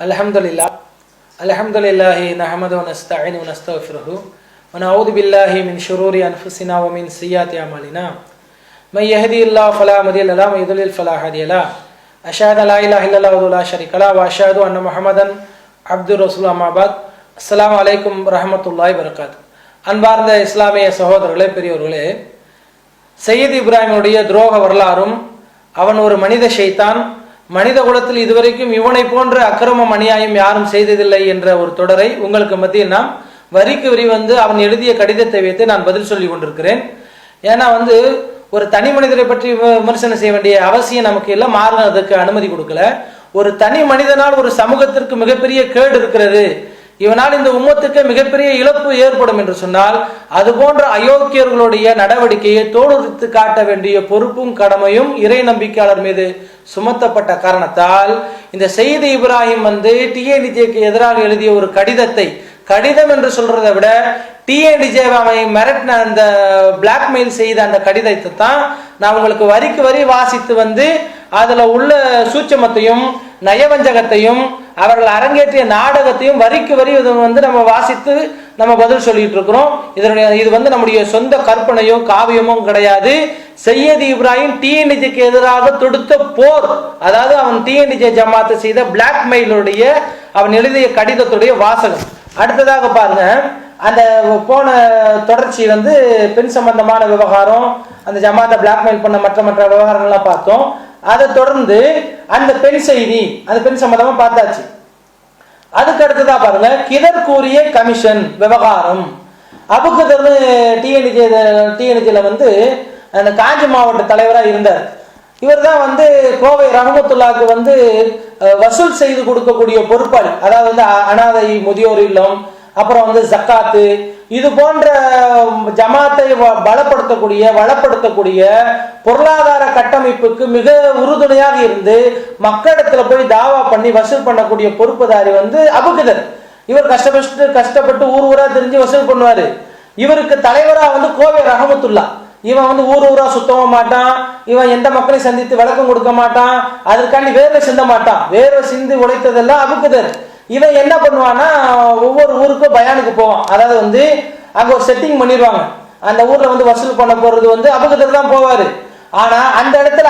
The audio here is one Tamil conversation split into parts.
الحمد لله الحمد لله نحمده ونستعين ونستغفره ونعوذ بالله من شرور أنفسنا ومن سيئات أعمالنا من يهدي الله فلا مضل له ومن يضلل فلا هادي له أشهد أن لا إله إلا الله وحده لا شريك له وأشهد أن محمدا عبد رسول أما بعد السلام عليكم ورحمة الله وبركاته அன்பார்ந்த இஸ்லாமிய சகோதரர்களே பெரியவர்களே சையீத் இப்ராஹிமனுடைய துரோக வரலாறும் அவன் ஒரு மனித ஷைத்தான் மனித குலத்தில் இதுவரைக்கும் இவனை போன்ற அக்கிரமம் அநியாயம் யாரும் செய்ததில்லை என்ற ஒரு தொடரை உங்களுக்கு மத்தியில் நாம் வரிக்கு வரி வந்து அவன் எழுதிய கடிதத்தை வைத்து நான் பதில் சொல்லி கொண்டிருக்கிறேன். ஏன்னா வந்து ஒரு தனி மனிதரை பற்றி விமர்சனம் செய்ய வேண்டிய அவசியம் நமக்கு இல்லை மாறின அதுக்கு அனுமதி கொடுக்கல. ஒரு தனி மனிதனால் ஒரு சமூகத்திற்கு மிகப்பெரிய கேடு இருக்கிறது. இவனால் இந்த உம்மத்துக்கு மிகப்பெரிய இழப்பு ஏற்படும் என்று சொன்னால் அது போன்ற அயோக்கியர்களுடைய நடவடிக்கையை தோலுரித்து காட்ட வேண்டிய பொறுப்பும் கடமையும் இறை நம்பிக்கையாளர் மீது சுமத்தப்பட்ட காரணத்தால் இந்த செய்தி இப்ராஹிம் வந்து டிஏடிஜேக்கு எதிராக எழுதிய ஒரு கடிதத்தை கடிதம் என்று சொல்றதை விட டிஎன்டிஜே அவன் மிரட்டின அந்த பிளாக்மெயில் செய்த அந்த கடிதத்தை தான் நான் உங்களுக்கு வரிக்கு வரி வாசித்து வந்து அதுல உள்ள சூட்சமத்தையும் நயவஞ்சகத்தையும் அவர்கள் அரங்கேற்றிய நாடகத்தையும் வரிக்கு வரி இது வந்து நம்ம வாசித்து நம்ம பதில் சொல்லிட்டு இருக்கிறோம். இதனுடைய இது வந்து நம்முடைய சொந்த கற்பனையோ காவியமும் கிடையாது. சையது இப்ராஹிம் டிஎன்டிஜிக்கு எதிராக தொடுத்த போர். அதாவது அவன் டிஎன்டிஜே ஜமாத்தை செய்த பிளாக்மெயிலுடைய அவன் எழுதிய கடிதத்துடைய வாசகம். அடுத்ததாக பாருங்க. அந்த போன தொடர்ச்சி வந்து பெண் சம்பந்தமான விவகாரம் அந்த ஜமாத்தை பிளாக்மெயில் பண்ண மற்ற மற்ற விவகாரங்கள்லாம் பார்த்தோம். அதை தொடர்ந்து அந்த பெண் செய்தி அந்த பெண் சம்பந்தமா பார்த்தாச்சு. அதுக்கு அடுத்ததா பாருங்க கிதர் கூறிய கமிஷன் விவகாரம். அபுகதர்னு டிஎன்ஜி டிஎன்ஜில வந்து அந்த காஞ்சி மாவட்ட தலைவராக இருந்தார். இவர் தான் வந்து கோவை ரஹமத்துல்லாவுக்கு வந்து வசூல் செய்து கொடுக்கக்கூடிய பொறுப்பாளி. அதாவது வந்து அனாதை முதியோர் இல்லம் அப்புறம் வந்து ஜக்காத்து இது போன்ற ஜமாத்தை வ- பலப்படுத்தக்கூடிய வளப்படுத்தக்கூடிய பொருளாதார கட்டமைப்புக்கு மிக உறுதுணையாக இருந்து மக்களிடத்துல போய் தாவா பண்ணி வசூல் பண்ணக்கூடிய பொறுப்புதாரி வந்து அபுகிதர். இவர் கஷ்டப்பட்டு கஷ்டப்பட்டு ஊர் ஊரா தெரிஞ்சு வசூல் பண்ணுவாரு. இவருக்கு தலைவரா வந்து கோவை ரஹமத்துல்லா. இவன் வந்து ஊர் ஊரா சுத்தவும் மாட்டான். இவன் எந்த மக்களையும் சந்தித்து விளக்கம் கொடுக்க மாட்டான். அதற்காண்டி வேர்வை சிந்த மாட்டான். வேர்வை சிந்து உழைத்ததெல்லாம் அபுக்குதர் இவன் என்ன பண்ணுவான்னா ஒவ்வொரு ஊருக்கும் பயானுக்கு போவான். அதாவது வந்து அங்கே ஒரு செட்டிங் பண்ணிடுவாங்க அந்த ஊரில் வந்து வசூல் பண்ண போகிறது வந்து அபுக்குதர் தான் போவார். ஆனால் அந்த இடத்துல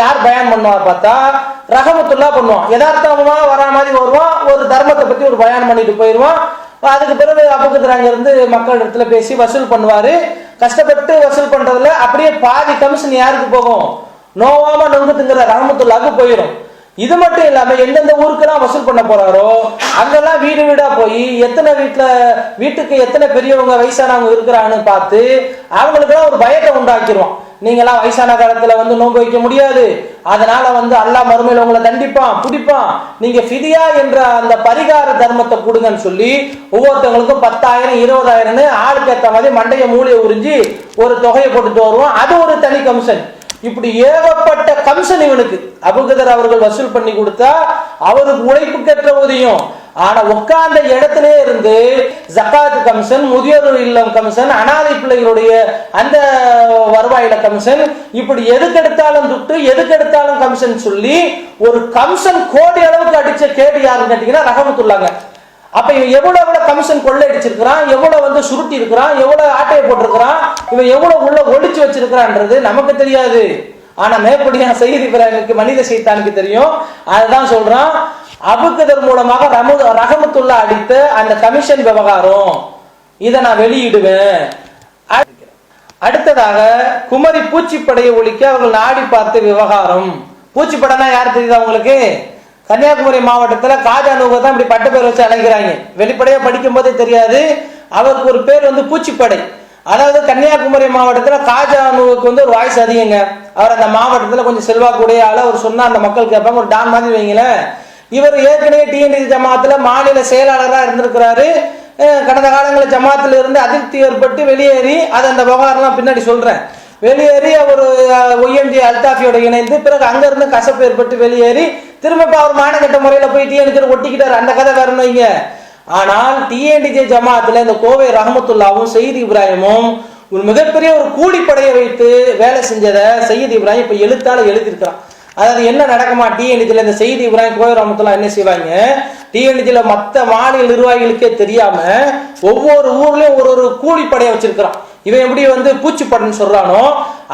யார் பயான் பண்ணுவார் பார்த்தா ரகமத்துல்லா பண்ணுவான். யதார்த்தமாக வரா மாதிரி வருவான் ஒரு தர்மத்தை பற்றி ஒரு பயான் பண்ணிட்டு போயிடுவான் அதுக்கு பிறகு அபுக்குதர் இருந்து மக்கள் இடத்துல பேசி வசூல் பண்ணுவார். கஷ்டப்பட்டு வசூல் பண்ணுறதுல அப்படியே பாதி கமிஷன் யாருக்கு போகும்? நோவாமல் நொங்கு திங்கிற போயிடும் இது மட்டும் இல்லாம எந்தெந்த ஊருக்கெல்லாம் வசூல் பண்ண போறாரோ அங்கெல்லாம் வீடு வீடா போய் எத்தனை வீட்டுல வீட்டுக்கு எத்தனை பெரியவங்க வயசானவங்க இருக்கிறாங்கன்னு பார்த்து அவங்களுக்கெல்லாம் ஒரு பயத்தை உண்டாக்கிடுவோம் நீங்களாம் வயசான காலத்துல வந்து நோன்பு வைக்க முடியாது. அதனால வந்து அல்லாஹ் மறுமையில உங்களை தண்டிப்பான் பிடிப்பான். நீங்க ஃபிதியா என்ற அந்த பரிகார தர்மத்தை கொடுங்கன்னு சொல்லி ஒவ்வொருத்தவங்களுக்கும் பத்தாயிரம் இருபதாயிரம்னு ஆளுக்கு ஏற்ற மாதிரி மண்டைய மூலையை உறிஞ்சி ஒரு தொகையை போட்டுட்டு வருவோம். அது ஒரு தனி கமிஷன் இப்படி ஏகப்பட்ட கமிஷன் இவனுக்கு. அபுகதர் அவர்கள் வசூல் பண்ணி கொடுத்தா அவருக்கு உழைப்பு கற்ற உதவியும் ஆனா உட்கார்ந்த இடத்திலே இருந்து ஜக்காத் கமிஷன் முதியோர் இல்லம் கமிஷன் அனாதை பிள்ளைகளுடைய அந்த வருவாயில கமிஷன் இப்படி எதுக்கு எடுத்தாலும் துட்டு எதுக்கு எடுத்தாலும் கமிஷன் சொல்லி ஒரு கமிஷன் கோடி அளவுக்கு அடிச்ச கேடு யாருன்னு கேட்டீங்கன்னா ரகமத்துள்ளாங்க அப்ப இவன் எவ்வளவு எவ்வளவு கமிஷன் கொள்ளை அடிச்சிருக்கிறான் எவ்வளவு வந்து சுருட்டி இருக்கிறான் எவ்வளவு ஆட்டையை போட்டிருக்கிறான் இவன் எவ்வளவு உள்ள ஒழிச்சு வச்சிருக்கிறான்றது நமக்கு தெரியாது. ஆனா மேற்படியான செய்தி பிறகு மனித சைத்தானுக்கு தெரியும். அதுதான் சொல்றான் அபுக்கதர் மூலமாக ரமு ரகமத்துள்ள அடித்த அந்த கமிஷன் விவகாரம். இதை நான் வெளியிடுவேன். அடுத்ததாக குமரி பூச்சிப்படையை ஒழிக்க அவர்கள் நாடி பார்த்த விவகாரம். பூச்சிப்படனா யார் தெரியுதா உங்களுக்கு? கன்னியாகுமரி மாவட்டத்தில் காஜா நூக தான் இப்படி பட்ட பேர் வச்சு அழைக்கிறாங்க வெளிப்படையாக படிக்கும் போதே தெரியாது. அவருக்கு ஒரு பேர் வந்து பூச்சிப்படை. அதாவது கன்னியாகுமரி மாவட்டத்தில் காஜா நூவுக்கு வந்து ஒரு வாய்ஸ் அதிகங்க. அவர் அந்த மாவட்டத்தில் கொஞ்சம் செல்வாக்குடைய ஆள் அவர் சொன்னால் அந்த மக்கள் கேட்பாங்க. ஒரு டான் மாதிரி வைங்களேன். இவர் ஏற்கனவே டிஎன்டி ஜமாத்தில் மாநில செயலாளராக இருந்திருக்கிறாரு. கடந்த காலங்களில் ஜமாத்தில் இருந்து அதிருப்தி ஏற்பட்டு வெளியேறி அது அந்த விவகாரம்லாம் பின்னாடி சொல்கிறேன் வெளியேறி அவர் ஒய்எம்ஜி அல்தாஃபியோட இணைந்து பிறகு அங்கேருந்து கசப்பு ஏற்பட்டு வெளியேறி திரும்ப அவர் மானகட்ட முறையில போய் டிஎன்டி ஒட்டிக்கிட்டாரு. அந்த கதை வரணும் வைங்க ஆனால் டிஎன்டிஜே ஜமாத்துல இந்த கோவை ரஹமத்துல்லாவும் சயீத் இப்ராஹிமும் ஒரு மிகப்பெரிய ஒரு கூலிப்படையை வைத்து வேலை செஞ்சதை செய்தி இப்ராஹிம் இப்ப எழுத்தால எழுதியிருக்கிறான். அதாவது என்ன நடக்குமா டிஎன்டிஜியில் இந்த செய்தி இப்ராஹிம் கோவை ராமத்துலாம் என்ன செய்வாங்க? டிஎன்டிஜியில் மற்ற மாநில நிர்வாகிகளுக்கே தெரியாம ஒவ்வொரு ஊர்லயும் ஒரு ஒரு கூலிப்படையை வச்சிருக்கிறான். இவன் எப்படி வந்து பூச்சிப்படைன்னு சொல்றானோ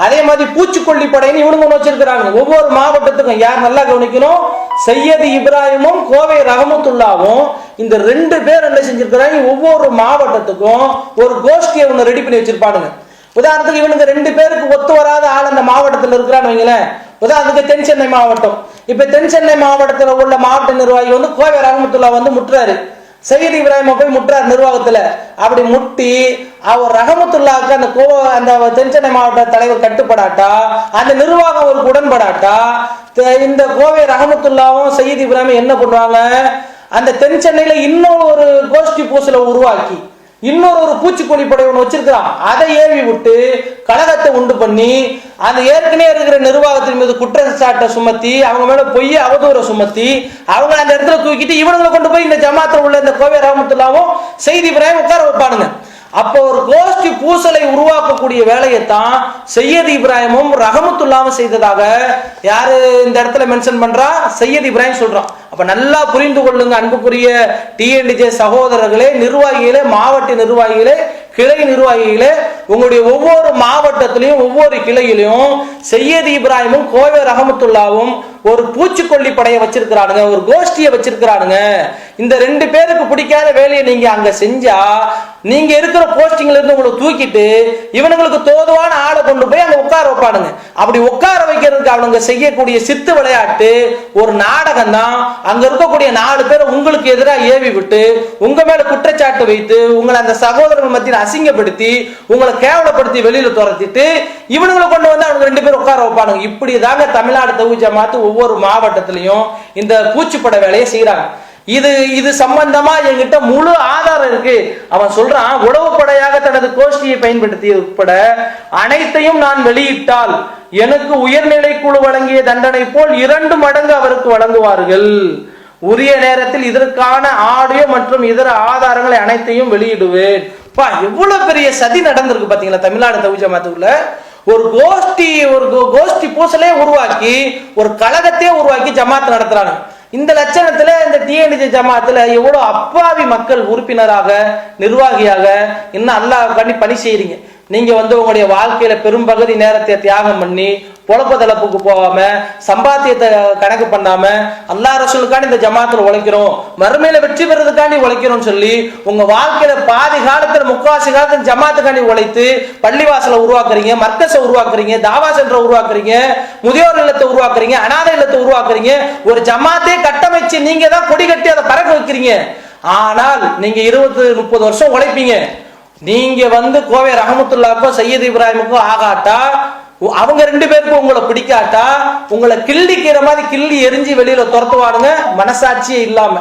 அதே மாதிரி பூச்சிக்கொல்லி படைன்னு இவனுங்க ஒன்று வச்சிருக்கிறாங்க. ஒவ்வொரு மாவட்டத்துக்கும் யார் நல்லா கவனிக்கணும்? சையது இப்ராஹிமும் கோவை ரஹமத்துல்லாவும் இந்த ரெண்டு பேர் என்ன செஞ்சிருக்கிறாங்க? ஒவ்வொரு மாவட்டத்துக்கும் ஒரு கோஷ்டியை ஒன்று ரெடி பண்ணி வச்சிருப்பானுங்க. உதாரணத்துக்கு இவனுங்க ரெண்டு பேருக்கு ஒத்து வராத ஆள் அந்த மாவட்டத்தில் இருக்கிறான்னு வைங்களேன். உதாரணத்துக்கு தென் சென்னை மாவட்டம். இப்போ தென் சென்னை மாவட்டத்தில் உள்ள மாவட்ட நிர்வாகி வந்து கோவை ரஹமத்துல்லா வந்து முட்டுறாரு. சையத் இப்ராஹிம போய் முட்டுறார் நிர்வாகத்துல. அப்படி முட்டி அவர் ரஹமத்துல்லாக்கு அந்த கோ அந்த தென்சென்னை மாவட்ட தலைவர் கட்டுப்படாட்டா? அந்த நிர்வாகம் அவருக்கு உடன்படாட்டா? இந்த கோவை ரஹமத்துல்லாவும் சையத் இப்ராஹிம் என்ன பண்ணுவாங்க? அந்த தென் சென்னையில இன்னொரு ஒரு கோஷ்டி பூசலை உருவாக்கி. இன்னொரு ஒரு பூச்சிக்கொல்லி படை ஒன்று வச்சிருக்கிறான். அதை ஏவி விட்டு கழகத்தை உண்டு பண்ணி அந்த ஏற்கனவே இருக்கிற நிர்வாகத்தின் மீது குற்றச்சாட்டை சுமத்தி அவங்க மேல பொய்ய அவதூறை சுமத்தி அவங்க அந்த இடத்துல தூக்கிட்டு இவனுங்களை கொண்டு போய் இந்த ஜமாத்தில் உள்ள இந்த கோவை ராமத்துல்லாவும் செய்தி பிராயம் உட்கார வைப்பானுங்க. அப்போ ஒரு கோஷ்டி பூசலை உருவாக்கக்கூடிய வேலையை தான் சையத் இப்ராஹிமும் ரஹமத்துல்லாவும் செய்ததாக யாரு இந்த இடத்துல மென்ஷன் பண்றா? சையத் இப்ராஹிம் சொல்றான். அப்ப நல்லா புரிந்து கொள்ளுங்க அன்புக்குரிய டிஎன்டிஜே சகோதரர்களே நிர்வாகிகளே மாவட்ட நிர்வாகிகளே கிளை நிர்வாகிகளே உங்களுடைய ஒவ்வொரு மாவட்டத்திலையும் ஒவ்வொரு கிளையிலையும் செய்யது இப்ராஹிமும் கோவை ரஹமத்துல்லாவும் ஒரு பூச்சிக்கொல்லி படையை வச்சிருக்கிறானுங்க ஒரு கோஷ்டியை வச்சிருக்கிறானுங்க. இந்த ரெண்டு பேருக்கு பிடிக்காத வேலையை நீங்க அங்க செஞ்சா நீங்க இருக்கிற போஸ்டிங்ல இருந்து உங்களை தூக்கிட்டு இவனுங்களுக்கு தோதுவான ஆளை கொண்டு போய் அங்க உட்கார வைப்பானுங்க. அப்படி உட்கார வைக்கிறதுக்கு அவனுங்க செய்யக்கூடிய சித்து விளையாட்டு ஒரு நாடகம் தான் அங்க இருக்கக்கூடிய நாலு பேரை உங்களுக்கு எதிராக ஏவி விட்டு உங்க மேல குற்றச்சாட்டு வைத்து உங்களை அந்த சகோதரர்கள் மத்தியில் அசிங்கப்படுத்தி உங்களை கேவலப்படுத்தி வெளியில துரத்திட்டு இவனுங்களை கொண்டு வந்து அவனுங்க ரெண்டு பேரும் உட்கார வைப்பானுங்க. இப்படி தாங்க தமிழ்நாடு தகுதி ஜமாத்து ஒவ்வொரு மாவட்டத்திலையும் இந்த பூச்சிப்பட வேலையை செய்யறாங்க இது இது சம்பந்தமா என்கிட்ட முழு ஆதாரம் இருக்கு. அவன் சொல்றான் உளவுப்படையாக தனது கோஷ்டியை பயன்படுத்திய உட்பட அனைத்தையும் நான் வெளியிட்டால் எனக்கு உயர்நிலை குழு வழங்கிய தண்டனை போல் இரண்டு மடங்கு அவருக்கு வழங்குவார்கள். உரிய நேரத்தில் இதற்கான ஆடியோ மற்றும் இதர ஆதாரங்களை அனைத்தையும் வெளியிடுவேன். பா எவ்வளவு பெரிய சதி நடந்திருக்கு பாத்தீங்களா தமிழ்நாடு தவிஜ மாத்துக்குள்ள ஒரு கோஷ்டி ஒரு கோ- கோஷ்டி பூசலே உருவாக்கி ஒரு கழகத்தையே உருவாக்கி ஜமாத் நடத்துறாங்க இந்த லட்சணத்துல இந்த டிஎன்டி ஜமாத்துல எவ்வளவு அப்பாவி மக்கள் உறுப்பினராக நிர்வாகியாக இன்னும் அல்லாஹ் பண்ணி பணி செய்யறீங்க நீங்க வந்து உங்களுடைய வாழ்க்கையில பெரும்பகுதி நேரத்தை தியாகம் பண்ணி பொழப்ப தளப்புக்கு போகாம சம்பாத்தியத்தை கணக்கு பண்ணாம அல்லா ரசூலுக்காண்டி இந்த ஜமாத்துல உழைக்கிறோம். மறுமையில வெற்றி பெறதுக்காண்டி உழைக்கிறோம் சொல்லி உங்க வாழ்க்கையில பாதி காலத்துல முக்காசி காலத்துல ஜமாத்துக்காண்டி உழைத்து பள்ளிவாசலை உருவாக்குறீங்க மர்க்கஸை உருவாக்குறீங்க தாவா சென்டரை உருவாக்குறீங்க முதியோர் இல்லத்தை உருவாக்குறீங்க அனாதை இல்லத்தை உருவாக்குறீங்க ஒரு ஜமாத்தே கட்டமைச்சு நீங்க தான் கொடி கட்டி அதை பறக்க வைக்கிறீங்க. ஆனால் நீங்க இருபது முப்பது வருஷம் உழைப்பீங்க. நீங்க வந்து கோவை ரஹமத்துல்லாக்கோ சையத் இப்ராஹிமுக்கோ ஆகாட்டா அவங்க ரெண்டு பேருக்கும் உங்களை பிடிக்காட்டா உங்களை கிள்ளிக்கிற மாதிரி கிள்ளி எரிஞ்சு வெளியில துரத்துவாடுங்க மனசாட்சியே இல்லாம.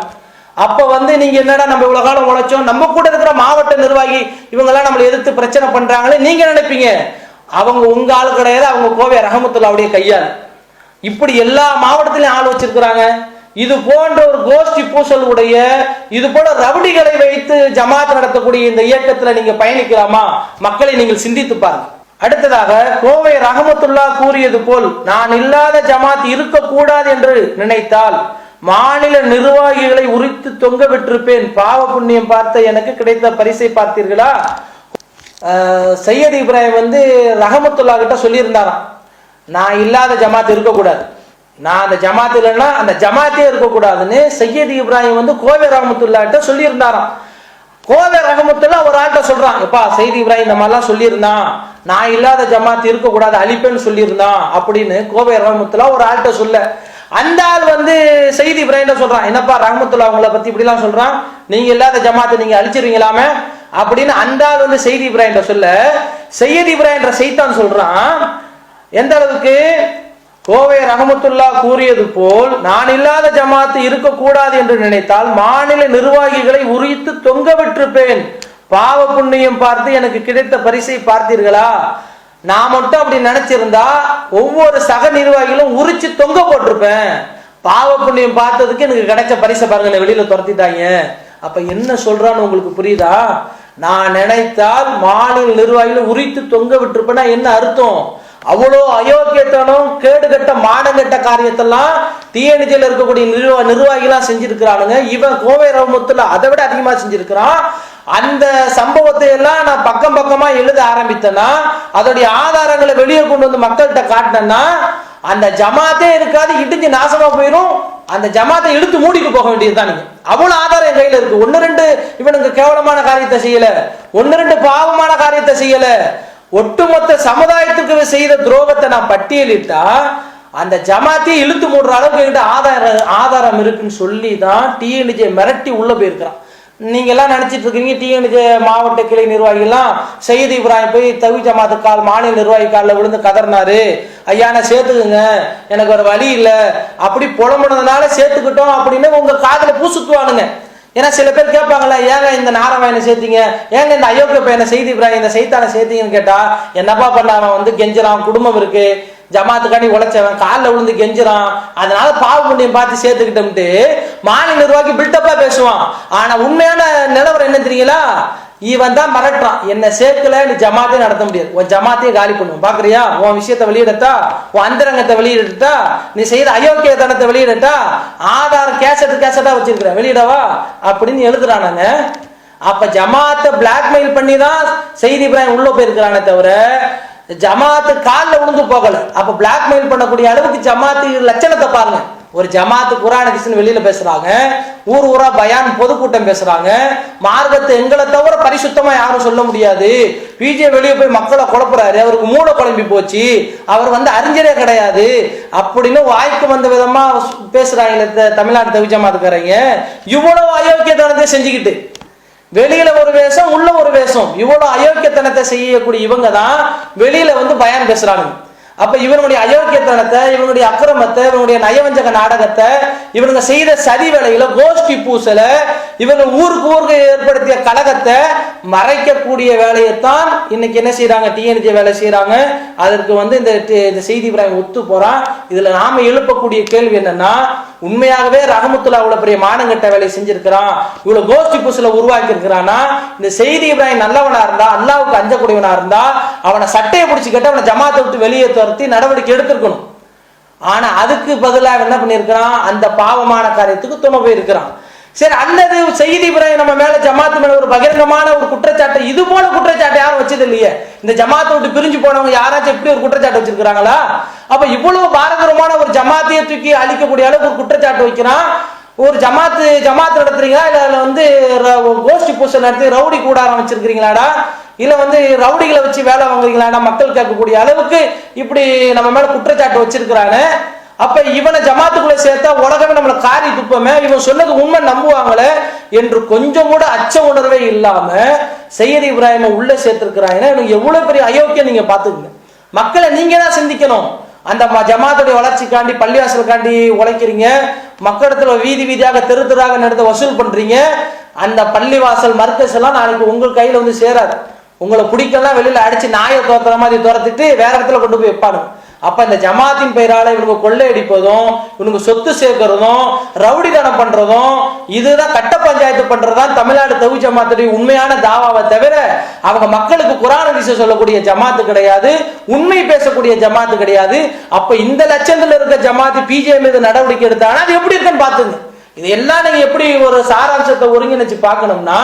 அப்ப வந்து நீங்க என்னடா நம்ம இவ்வளவு காலம் உழைச்சோம்? நம்ம கூட இருக்கிற மாவட்ட நிர்வாகி இவங்கெல்லாம் நம்மளை எதிர்த்து பிரச்சனை பண்றாங்களே நீங்க நினைப்பீங்க? அவங்க உங்க ஆள் கிடையாது அவங்க கோவை ரஹமத்துல்லாவுடைய கையால். இப்படி எல்லா மாவட்டத்திலும் ஆள் வச்சிருக்கிறாங்க. இது போன்ற ஒரு கோஷ்டி பூசலுடைய இது போல ரவுடிகளை வைத்து ஜமாத் நடத்தக்கூடிய இந்த இயக்கத்துல நீங்க பயணிக்கலாமா? மக்களை நீங்கள் சிந்தித்து பாருங்க. அடுத்ததாக கோவை ரஹமத்துல்லா கூறியது போல் நான் இல்லாத ஜமாத் இருக்கக்கூடாது என்று நினைத்தால் மாநில நிர்வாகிகளை உரித்து தொங்க விட்டிருப்பேன். பாவ புண்ணியம் பார்த்த எனக்கு கிடைத்த பரிசை பார்த்தீர்களா? சையத் இப்ராஹிம் வந்து ரஹமத்துல்லா கிட்ட சொல்லியிருந்தாராம். நான் இல்லாத ஜமாத் இருக்கக்கூடாது. நான் அந்த ஜமாத் இல்லைன்னா அந்த ஜமாத்தே இருக்கக்கூடாதுன்னு சையத் இப்ராஹிம் வந்து கோவை ரஹமத்துல்லா கிட்ட சொல்லியிருந்தாராம். கோவை ரகமத்துல ஒரு ஆள்கிட்ட சொல்றான். எப்பா செய்தி இப்ராஹிம் இந்த மாதிரிலாம் சொல்லியிருந்தான். நான் இல்லாத ஜமாத் இருக்கக்கூடாது அழிப்பேன்னு சொல்லியிருந்தான் அப்படின்னு கோவை ரகமத்துல ஒரு ஆள்கிட்ட சொல்ல. அந்த ஆள் வந்து செய்தி இப்ராஹிம் சொல்றான். என்னப்பா ரஹமத்துல்லா அவங்கள பத்தி இப்படிலாம் சொல்றான்? நீங்க இல்லாத ஜமாத்தை நீங்க அழிச்சிருவீங்களாமே? அப்படின்னு அந்த ஆள் வந்து செய்தி இப்ராஹிம் சொல்ல செய்தி இப்ராஹிம் செய்தான் சொல்றான். எந்த அளவுக்கு? கோவை ரஹமத்துல்லா கூறியது போல் நான் இல்லாத ஜமாத்து இருக்கக்கூடாது என்று நினைத்தால் மாநில நிர்வாகிகளை உரித்து தொங்க விட்டிருப்பேன். பாவ புண்ணியம் பார்த்து எனக்கு கிடைத்த பரிசை பார்த்தீர்களா? நான் மட்டும் அப்படி நினைச்சிருந்தா ஒவ்வொரு சக நிர்வாகிகளும் உரிச்சு தொங்க போட்டிருப்பேன். பாவ புண்ணியம் பார்த்ததுக்கு எனக்கு கிடைச்ச பரிசை பாருங்க வெளியில துரத்திட்டாங்க. அப்ப என்ன சொல்றான்னு உங்களுக்கு புரியுதா? நான் நினைத்தால் மாநில நிர்வாகிகளை உரித்து தொங்க விட்டுருப்பேன்னா என்ன அர்த்தம்? அவ்வளோ அயோக்கியத்தனம் கேடுகட்ட மானங்கட்ட காரியத்தெல்லாம் டிஎன்ஜியில் இருக்கக்கூடிய நிர்வா நிர்வாகிலாம் செஞ்சிருக்கிறானுங்க. இவன் கோவை ரவமுத்துல அதை விட அதிகமாக செஞ்சிருக்கிறான். அந்த சம்பவத்தை எல்லாம் நான் பக்கம் பக்கமா எழுத ஆரம்பித்தேன்னா அதோடைய ஆதாரங்களை வெளியே கொண்டு வந்து மக்கள்கிட்ட காட்டினேன்னா அந்த ஜமாத்தே இருக்காது இடிஞ்சு நாசமா போயிடும் அந்த ஜமாத்தை இழுத்து மூடிட்டு போக வேண்டியதுதான் நீங்க அவ்வளவு ஆதாரம் என் கையில இருக்கு. ஒன்னு ரெண்டு இவனுக்கு கேவலமான காரியத்தை செய்யல. ஒன்னு ரெண்டு பாவமான காரியத்தை செய்யல. ஒட்டுமொத்த சமுதாயத்துக்கு செய்த துரோகத்தை நான் பட்டியலிட்டா அந்த ஜமாத்தியை இழுத்து மூடுற அளவுக்கு என்கிட்ட ஆதாரம் ஆதாரம் இருக்குன்னு சொல்லி தான் டிஎன்ஜே மிரட்டி உள்ள போயிருக்கிறான். நீங்க எல்லாம் நினைச்சிட்டு இருக்கீங்க டிஎன்ஜே மாவட்ட கிளை நிர்வாகிகள்லாம் செய்தி இப்ராஹிம் போய் தவி ஜமாத்து கால் மாநில நிர்வாகி காலில் விழுந்து கதறினாரு. ஐயா நான் சேர்த்துக்குங்க. எனக்கு ஒரு வழி இல்லை. அப்படி புலம்புனதுனால சேர்த்துக்கிட்டோம் அப்படின்னு உங்க காதுல பூசுக்குவானுங்க ஏன்னா சில பேர் கேட்பாங்கல்ல ஏங்க இந்த நாராயணனை சேர்த்தீங்க? ஏங்க இந்த அயோக்கிய பையனை செய்தி பிராய் இந்த செய்தானை சேர்த்தீங்கன்னு கேட்டா என்னப்பா பண்ண அவன் வந்து கெஞ்சுறான் குடும்பம் இருக்கு. ஜமாத்துக்காண்டி உழைச்சவன் காலில் விழுந்து கெஞ்சுறான். அதனால பாவ புண்ணியம் பார்த்து சேர்த்துக்கிட்டோம்ட்டு மாநில நிர்வாகி பில்டப்பா பேசுவான். ஆனா உண்மையான நிலவரம் என்ன தெரியுங்களா? இவன் தான் மிரட்டுறான். என்ன சேர்க்கல நீ ஜமாத்தே நடத்த முடியாது. உன் ஜமாத்தையும் காலி பண்ணுவோம் பாக்குறியா உன் விஷயத்தை வெளியிடட்டா? உன் அந்தரங்கத்தை வெளியிடட்டா? நீ செய்த அயோக்கியத்தனத்தை வெளியிடட்டா? ஆதார் கேசட் கேசட்டா வச்சிருக்கிற வெளியிடவா? அப்படின்னு எழுதுறானாங்க. அப்ப ஜமாத்தை பிளாக்மெயில் பண்ணி தான் செய்தி இப்ராஹிம் உள்ள போயிருக்கிறானே தவிர ஜமாத்து காலில் விழுந்து போகல. அப்ப பிளாக்மெயில் பண்ணக்கூடிய அளவுக்கு ஜமாத்து லட்சணத்தை பாருங்க. ஒரு ஜமாத்து குரான் ஹதீஸ்னு வெளியில பேசுறாங்க. ஊர் ஊரா பயான் பொதுக்கூட்டம் பேசுறாங்க. மார்க்கத்தை எங்களை தவிர பரிசுத்தமா யாரும் சொல்ல முடியாது. பிஜே வெளியே போய் மக்களை குழப்புறாரு. அவருக்கு மூளை குழம்பி போச்சு. அவர் வந்து அறிஞரே கிடையாது. அப்படின்னு வாய்க்கு வந்த விதமா பேசுறாங்க இந்த தமிழ்நாடு தவி ஜமாத்துக்காரங்க. இவ்வளவு அயோக்கியத்தனத்தை செஞ்சுக்கிட்டு. வெளியில ஒரு வேஷம் உள்ள ஒரு வேஷம். இவ்வளவு அயோக்கியத்தனத்தை செய்யக்கூடிய இவங்க தான் வெளியில வந்து பயன் பேசுறாங்க அப்ப இவனுடைய அயோக்கியத்தனத்தை இவனுடைய அக்கிரமத்தை இவனுடைய நயவஞ்சக நாடகத்தை இவனுங்க செய்த சதி வேலையில கோஷ்டி பூசல இவங்க ஊருக்கு ஊருக்கு ஏற்படுத்திய கழகத்தை மறைக்கக்கூடிய வேலையைத்தான் இன்னைக்கு என்ன செய்யறாங்க டிஎன்ஜி வேலை செய்யறாங்க அதற்கு வந்து இந்த செய்தி இப்ராஹிம் ஒத்து போறான். இதுல நாம எழுப்பக்கூடிய கேள்வி என்னன்னா உண்மையாகவே ரஹமத்துல்லா அவ்வளவு பெரிய மானங்கட்ட வேலை செஞ்சிருக்கிறான். இவ்வளவு கோஷ்டி புசுல உருவாக்கி இருக்கிறானா இந்த செய்தி இப்ராஹிம் நல்லவனா இருந்தா அல்லாவுக்கு அஞ்சக்கூடியவனா இருந்தா அவனை சட்டையை பிடிச்சி கேட்டு அவனை ஜமாத்தை விட்டு வெளியே துரத்தி நடவடிக்கை எடுத்திருக்கணும். ஆனா அதுக்கு பதிலாக என்ன பண்ணியிருக்கிறான்? அந்த பாவமான காரியத்துக்கு துணை போயிருக்கிறான். சரி அல்லது செய்தி இப்ராஹிம் நம்ம மேல ஜமாத்து மேல ஒரு பகிரங்கமான ஒரு குற்றச்சாட்டு இது போல குற்றச்சாட்டு யாரும் வச்சது இல்லையே? இந்த ஜமாத்தை விட்டு பிரிஞ்சு போனவங்க யாராச்சும் எப்படி ஒரு குற்றச்சாட்டு வச்சிருக்கிறாங்களா? அப்ப இவ்வளவு பாரதூரமான ஒரு ஜமாத்தியை தூக்கி அழிக்கக்கூடிய அளவுக்கு ஒரு குற்றச்சாட்டு வைக்கிறான் ஒரு ஜமாத்து ஜமாத்து நடத்துறீங்களா? இல்ல அதில் வந்து கோஷ்டி பூசை நடத்தி ரவுடி கூடாரம் வச்சிருக்கிறீங்களாடா இல்ல வந்து ரவுடிகளை வச்சு வேலை வாங்குறீங்களாடா? மக்கள் கேட்கக்கூடிய அளவுக்கு இப்படி நம்ம மேல குற்றச்சாட்டு வச்சிருக்கிறானு. அப்ப இவனை ஜமாத்துக்குள்ள சேர்த்தா உலகமே நம்மளை காரி துப்பமே? இவன் சொன்னது உண்மை நம்புவாங்களே? என்று கொஞ்சம் கூட அச்ச உணர்வே இல்லாம சையத் இப்ராஹிமை உள்ள சேர்த்திருக்கிறாங்கன்னா எனக்கு எவ்வளவு பெரிய அயோக்கியம் நீங்க பாத்துக்கங்க மக்களை நீங்க தான் சிந்திக்கணும். அந்த ம- ஜமாத்துடைய வளர்ச்சிக்காண்டி பள்ளிவாசலுக்காண்டி உழைக்கிறீங்க. மக்களிடத்துல வீதி வீதியாக தெரு தெருவாக நடந்து வசூல் பண்றீங்க. அந்த பள்ளிவாசல் மர்க்கஸ் எல்லாம் நாளைக்கு உங்க கையில வந்து சேராது. உங்களை பிடிக்கலாம் வெளியில அடிச்சு நாயை துரத்துற மாதிரி துரத்திட்டு வேற இடத்துல கொண்டு போய் வைப்பானுங்க. அப்ப இந்த ஜமாத்தின் பெயரால இவங்க கொள்ளையடிப்பதும் இவனுக்கு சொத்து சேர்க்கறதும் ரவுடிதனம் பண்றதும் இதுதான் கட்ட பஞ்சாயத்து பண்றதுதான் தமிழ்நாடு தவி ஜமாத்துடைய உண்மையான தாவாவை தவிர அவங்க மக்களுக்கு குரான் ஹதீஸை சொல்லக்கூடிய ஜமாத்து கிடையாது உண்மை பேசக்கூடிய ஜமாத்து கிடையாது. அப்ப இந்த லட்சத்துல இருக்க ஜமாத்து பிஜே மீது நடவடிக்கை எடுத்தாங்கன்னா அது எப்படி இருக்குன்னு பாத்துங்க இது எல்லாம் நீங்க எப்படி ஒரு சாராம்சத்தை ஒருங்கிணைச்சு பார்க்கணும்னா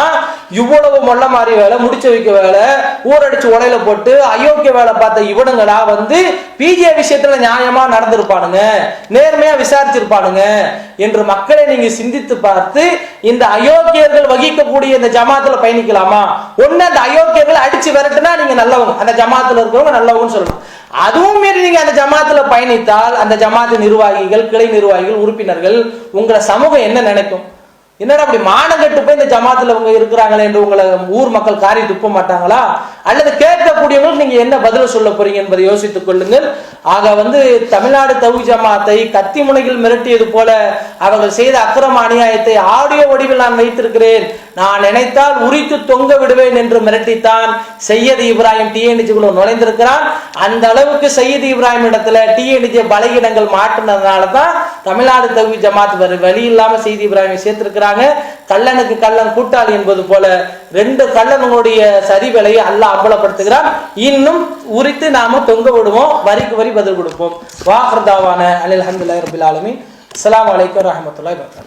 இவ்வளவு மொள்ள மாறி வேலை முடிச்சு வைக்க வேலை ஊரடிச்சு உடையில போட்டு அயோக்கிய வேலை பார்த்த இவனுங்களா வந்து பிஜே விஷயத்துல நியாயமா நடந்திருப்பானுங்க நேர்மையா விசாரிச்சிருப்பானுங்க என்று மக்களை நீங்க சிந்தித்து பார்த்து இந்த அயோக்கியர்கள் வகிக்கக்கூடிய இந்த ஜமாத்துல பயணிக்கலாமா? ஒண்ணு அந்த அயோக்கியர்களை அடிச்சு விரட்டுனா நீங்க நல்லவங்க. அந்த ஜமாத்துல இருக்கிறவங்க நல்லவங்கன்னு சொல்லலாம் அதுவும் மீறி நீங்க அந்த ஜமாத்துல பயணித்தால் அந்த ஜமாத்து நிர்வாகிகள் கிளை நிர்வாகிகள் உறுப்பினர்கள் உங்களை சமூகம் என்ன நினைக்கும்? என்னடா அப்படி மானங்கட்டு போய் இந்த ஜமாத்துல உங்க இருக்கிறாங்களே என்று உங்களை ஊர் மக்கள் காரி துப்ப மாட்டாங்களா? அல்லது கேட்கக்கூடியவங்களுக்கு நீங்க என்ன பதில் சொல்ல போறீங்க என்பதை யோசித்துக் கொள்ளுங்கள். ஆக வந்து தமிழ்நாடு தவு ஜமாத்தை கத்தி முனையில் மிரட்டியது போல அவர்கள் செய்த அக்கிரம அநியாயத்தை ஆடியோ வடிவில் நான் வைத்திருக்கிறேன். நான் நினைத்தால் உரித்து தொங்க விடுவேன் என்று மிரட்டித்தான் செய்யது இப்ராஹிம் டிஎன்டிஜிக்குள்ள நுழைந்திருக்கிறான். அந்த அளவுக்கு செய்யது இப்ராஹிம் இடத்துல டிஎன்டிஜி பலகீனங்கள் மாட்டினதுனால தான் தமிழ்நாடு தவி ஜமாத் வழி இல்லாமல் செய்தி இப்ராஹிமை இருக்கிறாங்க கள்ளனுக்கு கள்ளன் கூட்டாளி என்பது போல ரெண்டு கள்ளனுடைய சரிவிலையை அல்ல அம்பலப்படுத்துகிறான். இன்னும் உரித்து நாம தொங்க விடுவோம் வரிக்கு வரி பதில் கொடுப்போம். வாஹர்தாவான அலில் அஹமதுல்லாஹி ரபில் ஆலமி அஸ்லாம் வலைக்கம் ரஹமத்துல்லாய் வபரகாத்துஹு.